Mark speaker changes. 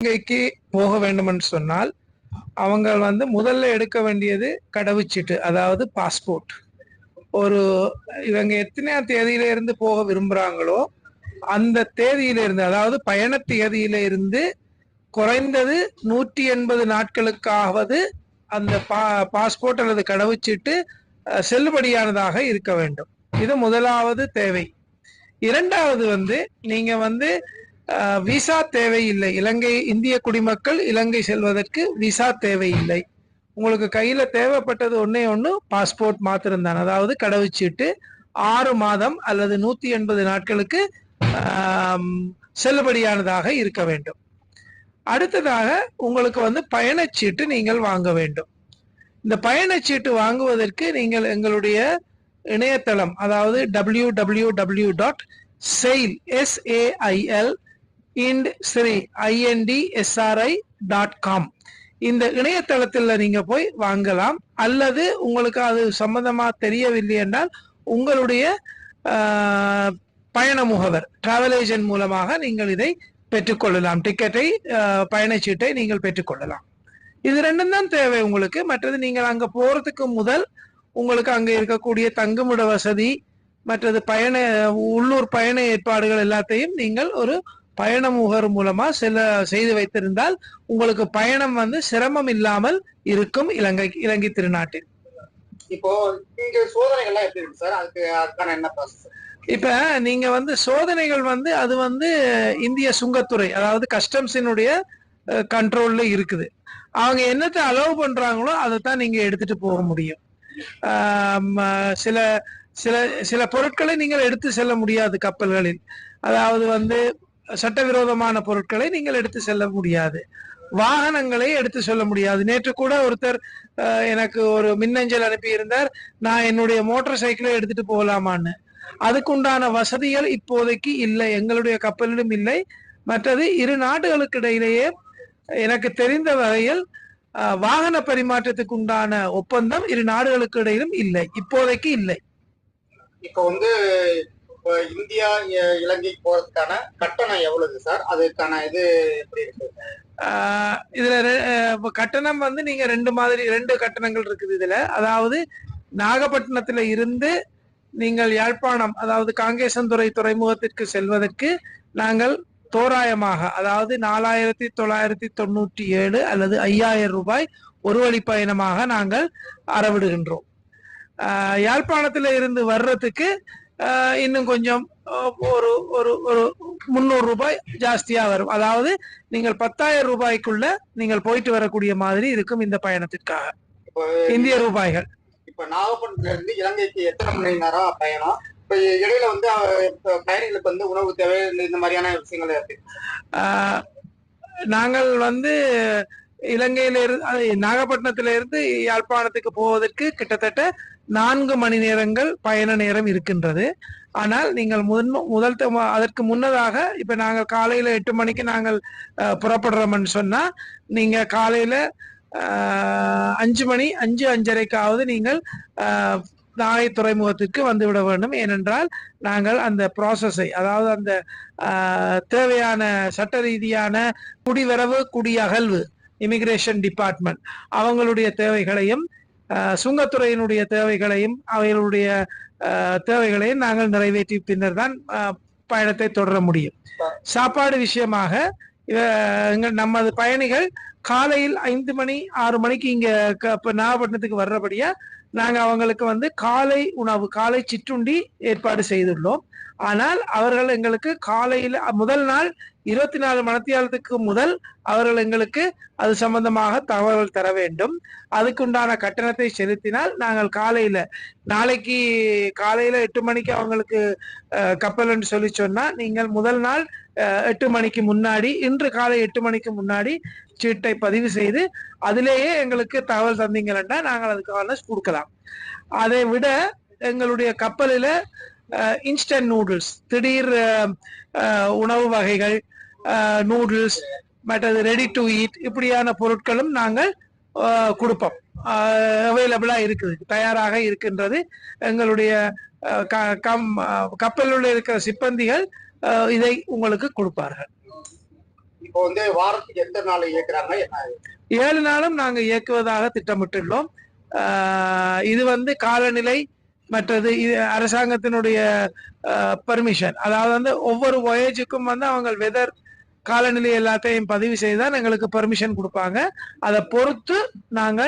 Speaker 1: இலங்கைக்கு போக வேண்டும் என்று சொன்னால் அவங்க வந்து முதல்ல எடுக்க வேண்டியது கடவுச்சீட்டு அதாவது பாஸ்போர்ட் ஒரு இவங்க எத்தனையா தேதியில இருந்து போக விரும்புறாங்களோ அந்த தேதியில இருந்து அதாவது பயண தேதியில இருந்து குறைந்தது நூற்றி எண்பது நாட்களுக்காவது அந்த பா பாஸ்போர்ட் அல்லது கடவுச்சீட்டு செல்லுபடியானதாக இருக்க வேண்டும். இது முதலாவது தேவை. இரண்டாவது வந்து நீங்க வந்து விசா தேவையில்லை. இலங்கை இந்திய குடிமக்கள் இலங்கை செல்வதற்கு விசா தேவையில்லை. உங்களுக்கு கையில தேவைப்பட்டது ஒன்னே ஒண்ணு பாஸ்போர்ட் மாத்திரம்தான் அதாவது கடவுச்சீட்டு ஆறு மாதம் அல்லது நூத்தி எண்பது நாட்களுக்கு செல்லுபடியானதாக இருக்க வேண்டும். அடுத்ததாக உங்களுக்கு வந்து பயணச்சீட்டு நீங்கள் வாங்க வேண்டும். இந்த பயணச்சீட்டு வாங்குவதற்கு நீங்கள் எங்களுடைய இணையதளம் அதாவது W W W dot SAIL S A I L Ind Sri I N D S R I dot com இந்த இணையதளத்தில் நீங்க போய் வாங்கலாம். அல்லது உங்களுக்கு அது சம்பந்தமா தெரியவில்லை என்றால் உங்களுடைய பயண முகவர் டிராவல் ஏஜென்ட் மூலமாக நீங்கள் இதை பெற்றுக்கொள்ளலாம் டிக்கெட்டை பயணச்சீட்டை நீங்கள் பெற்றுக்கொள்ளலாம் இது ரெண்டும் தான் தேவை உங்களுக்கு. மற்றது நீங்கள் அங்க போறதுக்கு முதல் உங்களுக்கு அங்க இருக்கக்கூடிய தங்குமிட வசதி மற்றது பயண உள்ளூர் பயண ஏற்பாடுகள் எல்லாத்தையும் நீங்கள் ஒரு பயண முகர் மூலமா செல்ல செய்து வைத்திருந்தால் உங்களுக்கு பயணம் வந்து சிரமம் இல்லாமல் இருக்கும் இலங்கை இலங்கை திருநாட்டில்.
Speaker 2: இப்போ இங்க சோதனைகள்லாம் எப்படி இருக்கு சார்? அதுக்கு அதுக்கான என்ன ப்ராசஸ்
Speaker 1: இப்ப நீங்க வந்து சோதனைகள் வந்து அது வந்து இந்திய சுங்கத்துறை அதாவது கஸ்டம்ஸினுடைய கண்ட்ரோல்ல இருக்குது. அவங்க என்னத்தை அலோவ் பண்றாங்களோ அதை தான் நீங்க எடுத்துட்டு போக முடியும். சில சில சில பொருட்களை நீங்கள் எடுத்து செல்ல முடியாது கப்பல்களில். அதாவது வந்து சட்டவிரோதமான பொருட்களை நீங்கள் எடுத்து செல்ல முடியாது. வாகனங்களை எடுத்து செல்ல முடியாது. நேற்று கூட ஒருத்தர் எனக்கு ஒரு மின்னஞ்சல் அனுப்பியிருந்தார். நான் என்னுடைய மோட்டார் சைக்கிளை எடுத்துட்டு போகலாமான்னு. அதுக்குண்டான வசதிகள் இப்போதைக்கு இல்லை. எங்களுடைய கப்பலிலும் இல்லை. மற்றது இரு நாடுகளுக்கு இடையிலேயே எனக்கு தெரிந்த வகையில் வாகன பரிமாற்றத்துக்கு உண்டான ஒப்பந்தம் இரு நாடுகளுக்கு இடையிலும் இல்லை. இப்போதைக்கு இல்லை.
Speaker 2: இப்போ வந்து இப்போ இந்தியா இ- இலங்கைக்கு போறதுக்கான கட்டணம் எவ்வளவு சார்? அதுக்கான இது எப்படி இருக்கு?
Speaker 1: இதுல ரெ- கட்டணம் வந்து நீங்க ரெண்டு மாதிரி ரெண்டு கட்டணங்கள் இருக்குது இதுல. அதாவது நாகப்பட்டினத்துல இருந்து நீங்கள் யாழ்ப்பாணம் அதாவது காங்கேசன்துறை துறைமுகத்திற்கு செல்வதற்கு நாங்கள் தோராயமாக அதாவது நாலாயிரத்தி தொள்ளாயிரத்தி தொண்ணூற்றி ஏழு அல்லது ஐயாயிரம் ரூபாய் ஒரு வழி பயணமாக நாங்கள் அறவிடுகின்றோம். யாழ்ப்பாணத்தில் யாழ்ப்பாணத்துல இருந்து வர்றதுக்கு இன்னும் கொஞ்சம் ஒரு ஒரு ஒரு முந்நூறு ரூபாய் ஜாஸ்தியா வரும். அதாவது நீங்கள் பத்தாயிரம் ரூபாய்க்குள்ள நீங்கள் போயிட்டு வரக்கூடிய மாதிரி இருக்கும் இந்த பயணத்திற்காக. இந்திய ரூபாய்கள்.
Speaker 2: இப்போ நாகப்பட்டினத்துல இருந்து இலங்கைக்கு எத்தனை மணி நேரம் பயணம்? இப்போ இடையில வந்து பயணிகளுக்கு வந்து உணவு தேவை இந்த- மாதிரியான விஷயங்கள் இருக்கு.
Speaker 1: நாங்கள் வந்து இலங்கையில இருந்து நாகப்பட்டினத்துல இருந்து யாழ்ப்பாணத்துக்கு போவதற்கு கிட்டத்தட்ட நான்கு மணி நேரங்கள் பயண நேரம் இருக்கின்றது. ஆனால் நீங்கள் முதன் முதல் அதற்கு முன்னதாக இப்ப நாங்கள் காலையில எட்டு மணிக்கு நாங்கள் புறப்படுறோம்னு சொன்னா நீங்க காலையில அஞ்சு மணி அஞ்சு அஞ்சரைக்காவது நீங்கள் அஹ், நாகை துறைமுகத்திற்கு வந்துவிட வேண்டும். ஏனென்றால் நாங்கள் அந்த ப்ராசஸை அதாவது அந்த தேவையான சட்ட ரீதியான குடிவரவு குடியகல்வு இமிகிரேஷன் டிபார்ட்மெண்ட் அவங்களுடைய தேவைகளையும் சுங்கத்துறையினுடைய தேவைகளையும் அவைகளுடைய தேவைகளையும் நாங்கள் நிறைவேற்றி பின்னர் தான் ஆஹ், பயணத்தை தொடர முடியும். சாப்பாடு விஷயமாக எங்கள் நமது பயணிகள் காலையில் ஐந்து மணி ஆறு மணிக்கு இங்க க- நாகப்பட்டினத்துக்கு வர்றபடியா நாங்கள் அவங்களுக்கு வந்து காலை உணவு காலை சிற்றுண்டி ஏற்பாடு செய்துள்ளோம். ஆனால் அவர்கள் எங்களுக்கு காலையில் முதல் நாள் இருபத்தி நாலு மணத்தியாலத்துக்கு முதல் அவர்கள் எங்களுக்கு அது சம்பந்தமாக தகவல் தர வேண்டும். அதுக்குண்டான கட்டணத்தை செலுத்தினால் நாங்கள் காலையில நாளைக்கு காலையில எட்டு மணிக்கு அவங்களுக்கு கப்பல் என்று சொல்லி சொன்னா நீங்கள் முதல் நாள் எட்டு மணிக்கு முன்னாடி இன்று காலை எட்டு மணிக்கு முன்னாடி சீட்டை பதிவு செய்து அதிலேயே எங்களுக்கு தகவல் தந்தீங்கன்னா நாங்கள் அதுக்கான கொடுக்கலாம். அதை விட எங்களுடைய கப்பலில் இன்ஸ்டன்ட் நூடுல்ஸ் திடீர் உணவு வகைகள் நூடுல்ஸ் மற்றது ரெடி டு ஈட் இப்படியான பொருட்களும் நாங்கள் கொடுப்போம். அவைலபிளா இருக்குது தயாராக இருக்கின்றது எங்களுடைய க- கம் கப்பலில் இருக்கிற சிப்பந்திகள் இதை உங்களுக்கு கொடுப்பார்கள்.
Speaker 2: இப்போ வந்து வாரத்துக்கு எத்தனை நாள் இயக்குறாங்க
Speaker 1: ஏழு நாளும் நாங்க இயக்குவதாக திட்டமிட்டுள்ளோம். இது வந்து காலநிலை மற்றது இது அரசாங்கத்தினுடைய பர்மிஷன் அதாவது வந்து ஒவ்வொரு வயஜுக்கும் வந்து அவங்க வெதர் காலநிலை எல்லாத்தையும் பதிவு செய்து தான் எங்களுக்கு பெர்மிஷன் கொடுப்பாங்க. அதை பொறுத்து நாங்கள்